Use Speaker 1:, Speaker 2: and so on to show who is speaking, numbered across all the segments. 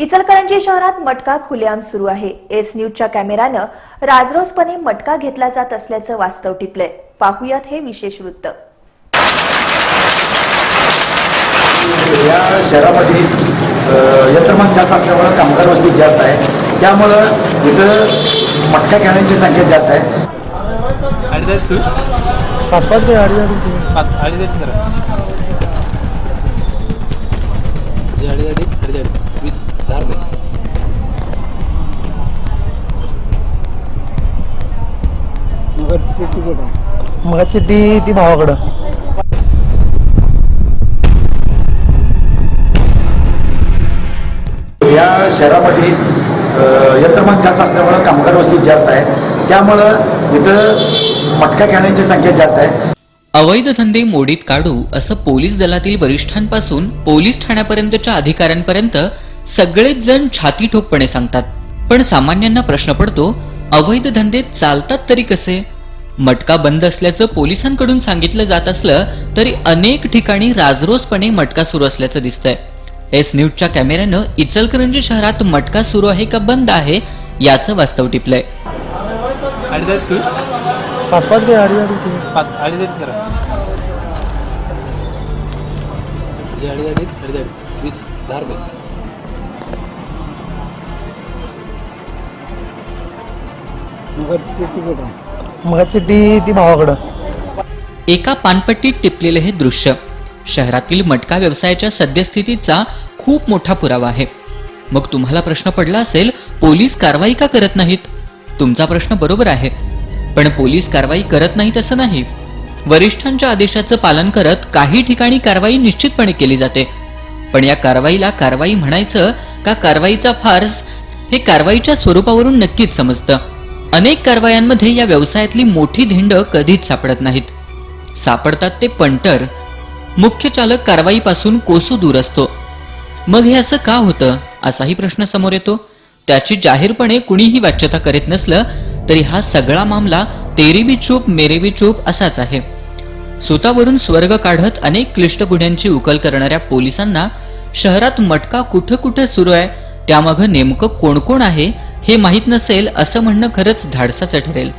Speaker 1: इचलकरंजी शहरात मटका खुलेआम सुरू आहे. एस न्यूजच्या कॅमेऱ्यानं राजरोसपणे मटका घेतला जात असल्याचं वास्तव टिपलंय. पाहुयात हे विशेष वृत्त.
Speaker 2: या शहरामध्ये यंत्रमान जास्त असल्यामुळं कामगार वस्ती जास्त आहे. त्यामुळं इथं मटका खेळण्याची संख्या जास्त आहे.
Speaker 3: अडीच तू
Speaker 4: पाच पाच काय अडीच अडीच
Speaker 3: पाच अडीच करा जे अडीच अडीच अडीच अडीच
Speaker 4: मग ती भावाकडं.
Speaker 2: या शहरामध्ये यंत्रमान जास्त असल्यामुळं कामगार वस्ती जास्त आहे. त्यामुळं इथं मटका खेळण्याची संख्या जास्त आहे.
Speaker 5: अवैध धंदे मोडीत काढू असं पोलीस दलातील वरिष्ठांपासून पोलीस ठाण्यापर्यंतच्या अधिकाऱ्यांपर्यंत सगळेच जण छाती ठोकपणे सांगतात पण सामान्यांना प्रश्न पडतो अवैध धंदे चालतात तरी कसे? मटका बंद असल्याचं पोलिसांकडून सांगितलं जात असलं तरी अनेक ठिकाणी राजरोसपणे मटका सुरू असल्याचं दिसतंय. एस न्यूजच्या कॅमेऱ्यानं इचलकरंजी शहरात मटका सुरू आहे का बंद आहे याचं वास्तव टिपलंय.
Speaker 4: पाच पाच
Speaker 3: करा
Speaker 4: ती भावाकडं.
Speaker 5: एका पानपट्टीत टिपलेले हे दृश्य. शहरातील मटका व्यवसायाच्या सद्यस्थितीचा खूप मोठा पुरावा आहे. मग तुम्हाला प्रश्न पडला असेल पोलीस कारवाई का करत नाहीत? तुमचा प्रश्न बरोबर आहे. पण पोलीस कारवाई करत नाहीत असं नाही. वरिष्ठांच्या आदेशाचं पालन करत काही ठिकाणी कारवाई निश्चितपणे केली जाते. पण या कारवाईला कारवाई म्हणायचं का कारवाईचा फार्स हे कारवाईच्या स्वरूपावरून नक्कीच समजतं. अनेक कारवायांमध्ये या व्यवसायातली मोठी धिंड कधीच सापडत नाहीत. सापडतात ते पंटर मुख्य चालक कारवाईपासून कोसू दूर असतो. मग हे असं का होतं? असाही प्रश्न समोर येतो. त्याची जाहीरपणे कुणीही वाच्यता करीत नसलं तरी हा सगळा मामला तेरी बी चूप मेरे बी चूप असाच आहे. स्वतःवरून स्वर्ग काढत अनेक क्लिष्ट गुन्ह्यांची उकल करणाऱ्या पोलिसांना शहरात मटका कुठं कुठं सुरू आहे त्यामागं नेमकं कोण कोण आहे हे माहीत नसेल असं म्हणणं खरंच धाडसाचं ठरेल.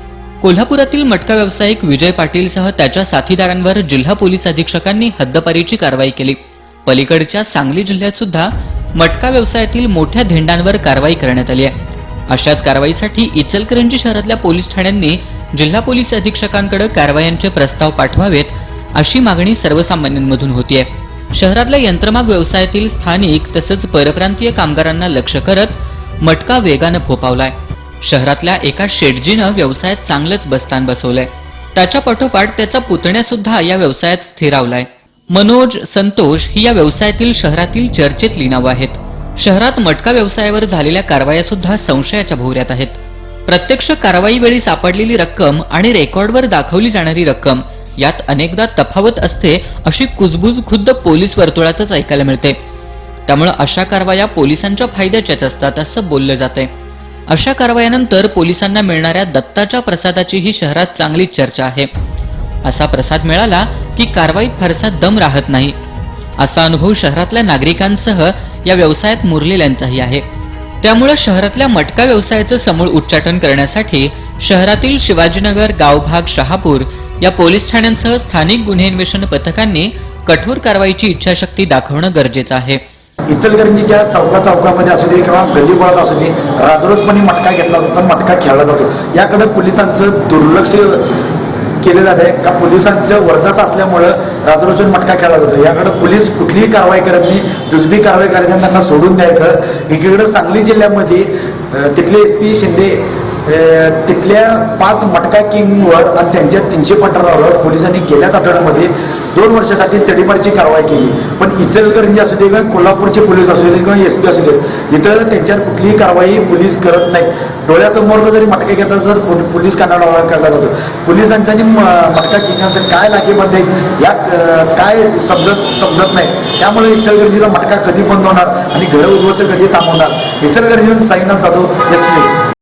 Speaker 5: कोल्हापुरातील मटका व्यावसायिक विजय पाटीलसह त्याच्या साथीदारांवर जिल्हा पोलीस अधीक्षकांनी हद्दपारीची कारवाई केली. पलीकडच्या सांगली जिल्ह्यात सुद्धा मटका व्यवसायातील मोठ्या धेंडांवर कारवाई करण्यात आली आहे. अशाच कारवाईसाठी इचलकरंजी शहरातल्या पोलीस ठाण्यांनी जिल्हा पोलीस अधीक्षकांकडे कारवायांचे प्रस्ताव पाठवावेत अशी मागणी सर्वसामान्यांमधून होतीये. शहरातल्या यंत्रमाग व्यवसायातील स्थानिक तसंच परप्रांतीय कामगारांना लक्ष करत मटका वेगानं फोपावलाय. शहरातल्या एका शेटजीनं व्यवसायात चांगलंच बस्तान बसवलंय. त्याच्या पाठोपाठ त्याचा पुतण्या सुद्धा या व्यवसायात स्थिरावलाय. मनोज संतोष ही या व्यवसायातील शहरातील चर्चेतली नावं आहेत. शहरात मटका व्यवसायावर झालेल्या कारवाया सुद्धा संशयाच्या भोवऱ्यात आहेत. प्रत्यक्ष कारवाई वेळी सापडलेली रक्कम आणि रेकॉर्डवर दाखवली जाणारी रक्कम यात अनेकदा तफावत असते अशी कुजबूज खुद्द पोलीस वर्तुळातच ऐकायला मिळते. त्यामुळे अशा कारवाया पोलिसांच्या फायद्याच्याच असतात असं बोललं जातंय. अशा कारवायानंतर पोलिसांना मिळणाऱ्या दत्ताच्या प्रसादाची ही शहरात चांगली चर्चा आहे. असा प्रसाद मिळाला की कारवाईत फारसा दम राहत नाही. असा अनुभव शहरातल्या नागरिकांसह या व्यवसायात मुरलेल्यांचाही आहे. त्यामुळे शहरातल्या मटका व्यवसायाचं समूळ उच्चाटन करण्यासाठी शहरातील शिवाजीनगर गावभाग शहापूर या पोलीस ठाण्यांसह स्थानिक गुन्हे अन्वेषण पथकांनी कठोर कारवाईची इच्छाशक्ती दाखवणं गरजेचं आहे.
Speaker 2: इचलकरंजीच्या चौका चौकामध्ये असू दे किंवा गल्लीबोळात असू दे राजरोजपणे मटका घेतला जातो मटका खेळला जातो. याकडे पोलिसांचं दुर्लक्ष केलं जात आहे. का पोलिसांचं वर्धाच असल्यामुळं राजरोजून मटका खेळला जातो. याकडे पोलीस कुठलीही कारवाई करत नाही. जुजबी कारवाई करायची त्यांना सोडून द्यायचं. एकीकडे सांगली जिल्ह्यामध्ये तिथले एस पी शिंदे तिथल्या पाच मटका किंगवर आणि त्यांच्या तीनशे पंधरावर पोलिसांनी गेल्याच आठवड्यामध्ये दोन वर्षासाठी तडीपारची कारवाई केली. पण इचलकरंजी असू दे किंवा कोल्हापूरचे पोलीस असू दे किंवा एस पी असू दे इथं त्यांच्यावर कुठलीही कारवाई पोलीस करत नाहीत. डोळ्यासमोर जरी मटका घेतात तर पोलीस कानाडा काढला जातो. पोलिसांचा आणि म- मटका किंगांचं काय लागेबंद आहे या काय समजत समजत नाही. त्यामुळे इचलकरंजीचा मटका कधी बंद होणार आणि घरं उद्ध्वस्त कधी थांबवणार? Ichalkaranji Sainath Jadhav S P